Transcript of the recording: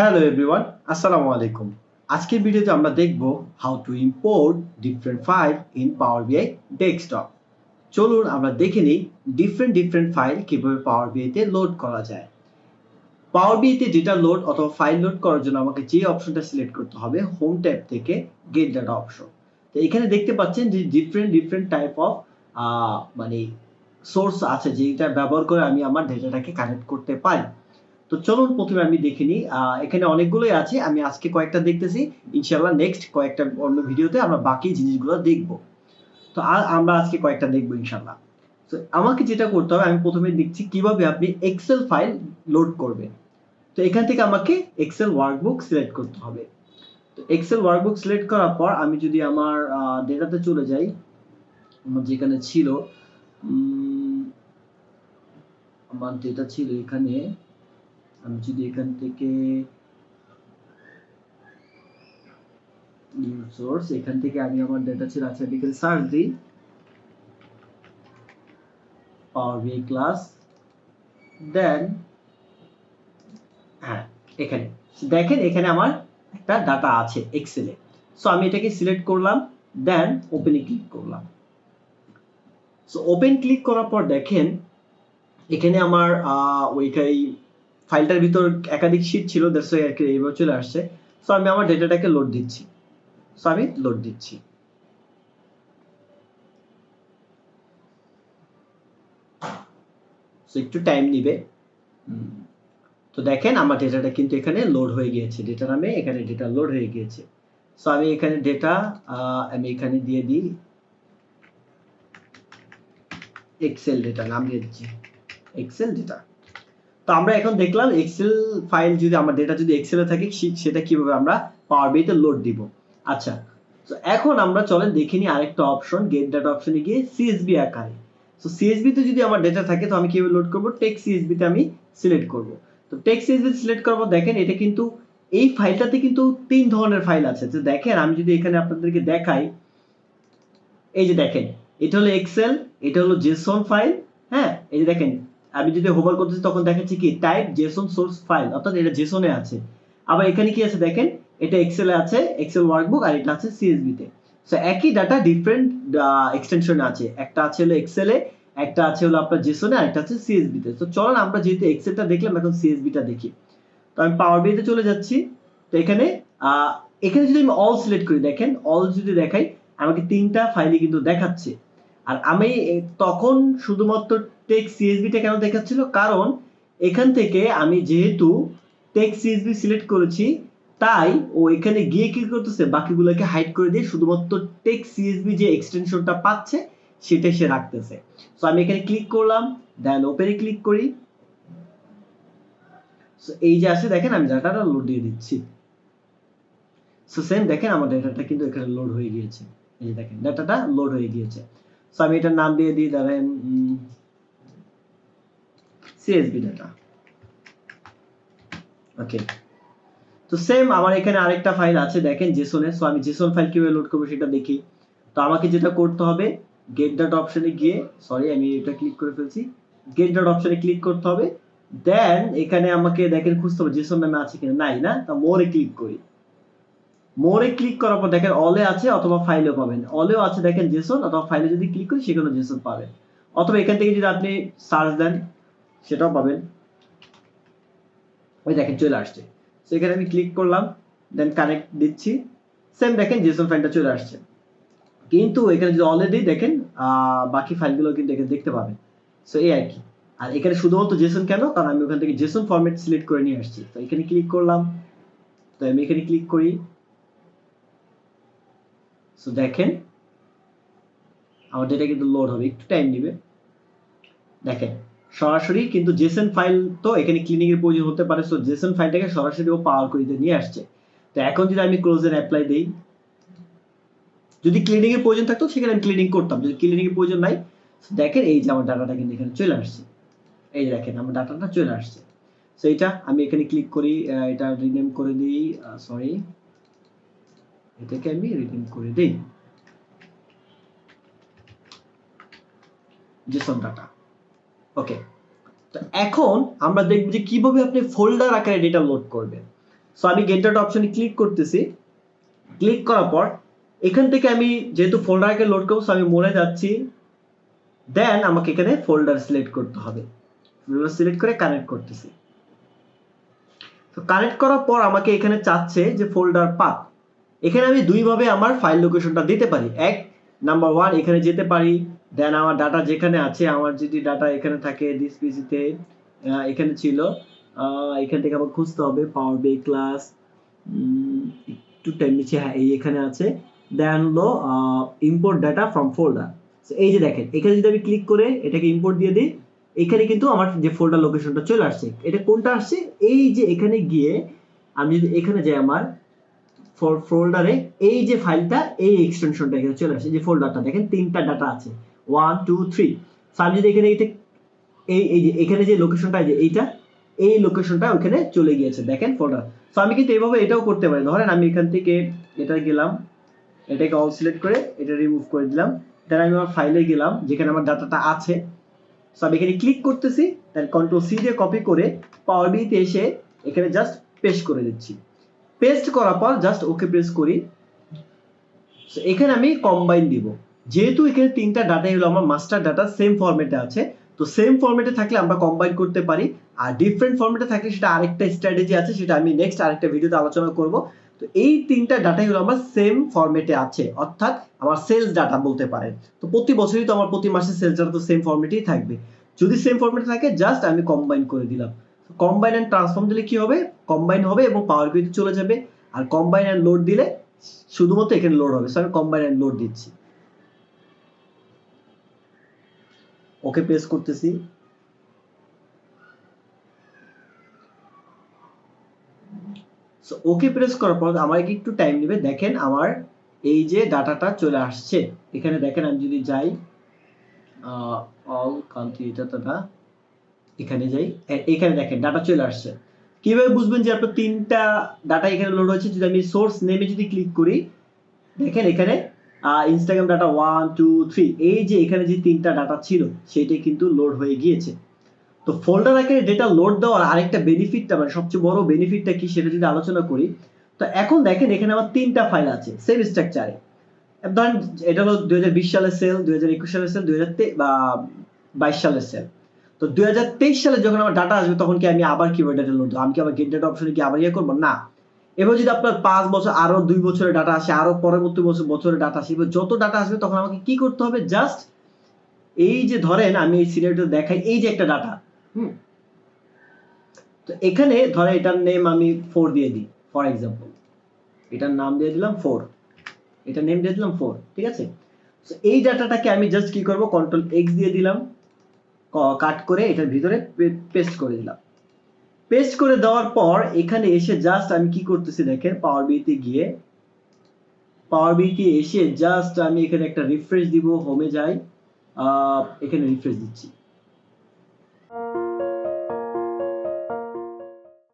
Hello everyone আসসালামু আলাইকুম আজকের ভিডিওতে আমরা দেখব how to import different file in power BI desktop চলুন আমরা দেখে নিই ডিফারেন্ট ডিফারেন্ট ফাইল কীভাবে পাওয়ার বিআইতে লোড করা যায়। পাওয়ার বিআইতে ডেটা লোড অথবা ফাইল লোড করার জন্য আমাকে যে অপশনটা সিলেক্ট করতে হবে হোম ট্যাব থেকে গেট ডাটা অপশন তো এখানে দেখতে পাচ্ছেন যে ডিফারেন্ট ডিফারেন্ট টাইপ অফ মানে সোর্স আছে যেটা ব্যবহার করে আমি আমার ডেটাটাকে কানেক্ট করতে পারি। তো চলুন প্রথমে আমি দেখে নিই এখানে অনেকগুলোই আছে, আমি আজকে কয়েকটা দেখতেছি ইনশাল্লাহ নেক্সট কয়েকটা অন্য ভিডিওতে আমরা বাকি জিনিসগুলো দেখব। তো আমরা আজকে কয়েকটা দেখব ইনশাল্লাহ তো আমাকে যেটা করতে হবে, আমি প্রথমে দেখছি কীভাবে আপনি এক্সেল ফাইল লোড করবেন। তো এখান থেকে আমাকে এক্সেল ওয়ার্কবুক সিলেক্ট করতে হবে। তো এক্সেল ওয়ার্কবুক সিলেক্ট করার পর আমি যদি আমার ডেটাতে চলে যাই, আমার যেখানে ছিল আমার ডেটা ছিল এখানে। আমি যদি এখান থেকে নিউ সোর্স এখান থেকে আমি আমার ডেটা ছিল আচ্ছা এখানে সার্চ দিই। পাওয়ার বিআই ক্লাস দেন হ্যাঁ এখানে। দেখেন এখানে আমার একটা ডাটা আছে এক্সেলে সো আমি এটাকে সিলেক্ট করলাম দেন ওপেনে ক্লিক করলাম। সো ওপেন ক্লিক করার পর দেখেন, এখানে আমার ওইটাই ফাইলটার ভিতর একাধিক শীট ছিল ওয়াই আর এইভাবে চলে আসছে। সো আমি আমার ডেটাটাকে লোড দিচ্ছি। সো আমি লোড দিচ্ছি। সো একটু টাইম নিবে। তো দেখেন, আমার ডেটাটা কিন্তু এখানে লোড হয়ে গিয়েছে। ডেটা নামে এখানে ডেটা লোড হয়ে গিয়েছে। সো আমি এখানে ডেটা আমি এখানে দিয়ে দিই। এক্সেল ডেটা নাম দিয়ে দিচ্ছি। এক্সেল ডেটা তো আমরা এখন দেখলাম এক্সেল ফাইল যদি আমার ডেটা যদি এক্সেলে থাকে সেটা কীভাবে আমরা পাওয়ার বিতে লোড দিব? আচ্ছা তো এখন আমরা চলেন দেখে নিই আরেকটা অপশন গেট ডাটা অপশনে গিয়ে সিএসবি আকারে। তো সিএসবি তে যদি আমার ডেটা থাকে, তো আমি কীভাবে লোড করব? টেক সিএসবি তে আমি সিলেক্ট করব। তো টেক সিএসবি সিলেক্ট করব, দেখেন এটা কিন্তু, এই ফাইলটাতে কিন্তু তিন ধরনের ফাইল আছে। তো দেখেন, আমি যদি এখানে আপনাদেরকে দেখাই, এই যে দেখেন, এটা হলো এক্সেল এটা হলো জেসন ফাইল হ্যাঁ? এই যে দেখেন আমি যদি হোভার করতেছি তখন দেখাচ্ছি কি? টাইপ জেসন সোর্স ফাইল অর্থাৎ এটা জেসনে আছে। আবার এখানে কি আছে দেখেন? এটা এক্সেলে আছে এক্সেল ওয়ার্কবুক আর এটা আছে সিএসবি তে। সো একই ডাটা ডিফারেন্ট এক্সটেনশনে আছে। একটা আছে হলো এক্সেলে একটা আছে হলো আপনার জেসনে আর একটা আছে সিএসবি তে। চলুন আমরা যেহেতু এক্সেলটা দেখলাম, এখন সিএসবি টা দেখি। তো, আমি পাওয়ার বিতে চলে যাচ্ছি। তো, এখানে এখানে যদি আমি অল সিলেক্ট করি, দেখেন অল যদি দেখাই, আমাকে তিনটা ফাইলই কিন্তু দেখাচ্ছে। আর আমি তখন শুধুমাত্র টেক সিএসবিটা কেন দেখাচ্ছিল? কারণ এখান থেকে আমি যেহেতু টেক সিএসবি সিলেক্ট করেছি, তাই ও এখানে গিয়ে কি করতেছে? বাকিগুলোকে হাইড করে দিয়ে শুধুমাত্র টেক সিএসবি যে এক্সটেনশনটা পাচ্ছে সেটা সে রাখতেছে। সো আমি এখানে ক্লিক করলাম দেন ওপেনে ক্লিক করি। সো এই যে আছে দেখেন আমি ডাটাটা লোড দিয়ে দিচ্ছি। সো সেম দেখেন আমার ডাটাটা কিন্তু এখানে লোড হয়ে গিয়েছে। এই দেখেন ডাটাটা লোড হয়ে গিয়েছে। সো আমি এটার নাম দিয়ে দিই, ধরেন সিএসবি ডাটা ওকে তো সেম আমার এখানে আরেকটা ফাইল আছে, দেখেন জেসনে সো আমি জেসন ফাইল কীভাবে লোড করব সেটা দেখি। তো আমাকে যেটা করতে হবে গেট ডাটা অপশনে গিয়ে সরি আমি এটা ক্লিক করে ফেলছি। গেট ডাটা অপশনে ক্লিক করতে হবে। দেন এখানে আমাকে দেখেন খুঁজতে হবে জেসন নামে আছে কিনা? নাই না? তা মোরে ক্লিক করি। মোরে ক্লিক করার পর দেখেন অলে আছে অথবা ফাইলেও পাবেন। অলেও আছে দেখেন জেসন অথবা ফাইলে যদি ক্লিক করি সেখানে জেসন পাবেন। অথবা এখান থেকে যদি আপনি সার্চ দেন সেটাও পাবেন। ওই দেখেন চলে আসছে। তো এখানে আমি ক্লিক করলাম দেন কানেক্ট দিচ্ছি। সেম দেখেন জেসন ফাইলটা চলে আসছে। কিন্তু এখানে যদি অলরেডি দেখেন বাকি ফাইলগুলো কিন্তু এখানে দেখতে পাবেন। সো এই আর কি। আর এখানে শুধুমাত্র জেসন কেন? কারণ আমি ওখান থেকে জেসন ফরম্যাট সিলেক্ট করে নিয়ে আসছি। তো এখানে ক্লিক করলাম। তো আমি এখানে ক্লিক করি। সো দেখেন। আমার ডেটা কিন্তু লোড হবে। একটু টাইম নেবে। দেখেন। সরাসরি, কিন্তু জেসন ফাইল তো এখানে ক্লিনিং এর প্রয়োজন হতে পারে সো জেসন ফাইলটাকে সরাসরি ও পাওয়ার করে নিয়ে আসছে। তো এখন যদি আমি ক্লোজের অ্যাপ্লাই দেই, যদি ক্লিনিং এর প্রয়োজন থাকতো, সেখানে আমি ক্লিনিং করতাম, যদি ক্লিনিং এর প্রয়োজন নাই দেখেন এই যে আমার ডাটাটা কিন্তু এখানে চলে আসছে। এই যে দেখেন আমার ডাটাটা চলে আসছে। সো এটা আমি এখানে ক্লিক করি এটা রিনেম করে দিই সরি এটাকে আমি রিনেম করে দিই। জেসন ডাটা ওকে তো এখন আমরা দেখব যে কীভাবে আপনি ফোল্ডার আকারে ডেটা লোড করবেন। সো আমি গেট ডট অপশনে ক্লিক করতেছি। ক্লিক করার পর, এখান থেকে আমি যেহেতু ফোল্ডারকে লোড করব আমি মনে যাচ্ছি দেন আমাকে এখানে ফোল্ডার সিলেক্ট করতে হবে। ফোল্ডার সিলেক্ট করে কানেক্ট করতেছি। তো কানেক্ট করার পর আমাকে এখানে চাচ্ছে যে ফোল্ডার পাথ এখানে আমি দুইভাবে আমার ফাইল লোকেশনটা দিতে পারি। এক নাম্বার ওয়ান এখানে যেতে পারি। দেন আমার ডাটা যেখানে আছে, আমার যদি ডাটা এখানে থাকে দিস পিসিতে এখানে ছিল এখান থেকে আমার খুঁজতে হবে পাওয়ার বি ক্লাস একটু টাইম নিচে হ্যাঁ এই এখানে আছে। দেন হলো ইম্পোর্ট ডাটা ফ্রম ফোল্ডার এই যে দেখেন, এখানে যদি আমি ক্লিক করে এটাকে ইম্পোর্ট দিয়ে দিই, এখানে কিন্তু আমার যে ফোল্ডার লোকেশনটা চলে আসছে। এটা কোনটা আসছে? এই যে এখানে গিয়ে আমি যদি এখানে যাই আমার ফোল্ডারে এই যে ফাইলটা এই এক্সটেনশনটা এখানে চলে আসছে, যে ফোল্ডারটা দেখেন তিনটা ডাটা আছে। ওয়ান টু থ্রি আমি যদি এখানে এই এই যে এখানে যে লোকেশনটা যে এইটা এই লোকেশনটা ওখানে চলে গিয়েছে দেখেন ফোল্ডার তো আমি কিন্তু এইভাবে এটাও করতে পারি ধরেন আমি এখান থেকে এটা গেলাম এটাকে অল সিলেক্ট করে এটা রিমুভ করে দিলাম। দেন আমি আমার ফাইলে গেলাম যেখানে আমার ডাটাটা আছে। সো আমি এখানে ক্লিক করতেছি দেন কন্ট্রোল সি দিয়ে কপি করে পাওয়ার বিতে এসে এখানে জাস্ট পেস্ট করে দিচ্ছি। পেস্ট করার পর জাস্ট ওকে প্রেস করি। So, এখানে আমি কম্বাইন দিব। যেহেতু এখানে তিনটা ডাটাই হলো আমার মাস্টার ডাটা সেম ফর্মেটে আছে। তো সেম ফরম্যাটে থাকলে আমরা কম্বাইন করতে পারি। আর ডিফারেন্ট ফর্মেটে থাকলে সেটা আরেকটা স্ট্র্যাটেজি আছে, সেটা আমি নেক্সট আরেকটা ভিডিওতে আলোচনা করব। তো এই তিনটা ডাটাই হলো আমার সেম ফরম্যাটে আছে, অর্থাৎ আমার সেলস ডাটা বলতে পারেন। তো প্রতি বছরই তো আমার প্রতি মাসে সেলস ডাটা তো সেম ফর্মেটেই থাকবে। যদি সেম ফর্মেটে থাকে জাস্ট আমি কম্বাইন করে দিলাম। কম্বাইন অ্যান্ড ট্রান্সফর্ম দিলে কি হবে? কম্বাইন হবে এবং পাওয়ার বিতে চলে যাবে। আর কম্বাইন অ্যান্ড লোড দিলে শুধুমাত্র এখানে লোড হবে। সো আমি কম্বাইন অ্যান্ড লোড দিচ্ছি। ওকে প্রেস করতেছি। ওকে প্রেস করার পর আমার একটু টাইম নেবে? দেখেন আমার এই যে ডাটাটা চলে আসছে। এখানে দেখেন আমি যদি যাই অল কান্ট্রি ডাটা এখানে যাই এখানে দেখেন ডাটা চলে আসছে। কীভাবে বুঝবেন যে আপনার তিনটা ডাটা এখানে লোড হয়েছে? যদি আমি সোর্স নেমে যদি ক্লিক করি, দেখেন এখানে Instagram data one two three এই যে এখানে যে তিনটা ডাটা ছিল সেটাই কিন্তু লোড হয়ে গিয়েছে। তো ফোল্ডার আকারে ডেটা লোড দেওয়ার আরেকটা বেনিফিটটা মানে সবচেয়ে বড় বেনিফিটটা কি সেটা যদি আলোচনা করি, তো এখন দেখেন এখানে আমার তিনটা ফাইল আছে সেম স্ট্রাকচারে ধরেন, এটা হলো দুই হাজার বিশ সালের সেল দুই হাজার একুশ সালের সেল দুই হাজার বাইশ সালের সেল তো দুই হাজার তেইশ সালে যখন আমার ডাটা আসবে, তখন কি আমি আবার কীভাবে ডাটা লোড দেবো? আমি কি আবার গেট ডাটা অপশনে কি আবার ইয়ে করব? না। এবার যদি আপনার পাঁচ বছর, আরও দুই বছরের ডাটা আসে, আরও পরবর্তী বছর, বছরের ডাটা আসে, এবার যত ডাটা আসবে, তখন আমাকে কি করতে হবে? জাস্ট এই যে ধরেন, আমি এই সিরিয়ালটা দেখাই, এই যে একটা ডাটা হুম? তো এখানে ধরেন, এটার নেম আমি ফোর দিয়ে দিই ফর এক্সাম্পল এটার নাম দিয়ে দিলাম ফোর এটা নেম দিয়ে দিলাম ফোর ঠিক আছে? এই ডাটাটাকে আমি জাস্ট কি করব? কন্ট্রোল এক্স দিয়ে দিলাম কাট করে এটার ভিতরে পেস্ট করে দিলাম। পেস্ট করে দেওয়ার পর এখানে এসে জাস্ট আমি কি করতেছি দেখেন পাওয়ার বিতে গিয়ে পাওয়ার বিতে এসে জাস্ট আমি এখানে একটা রিফ্রেশ দিব হোমে যাই এখানে রিফ্রেশ দিচ্ছি।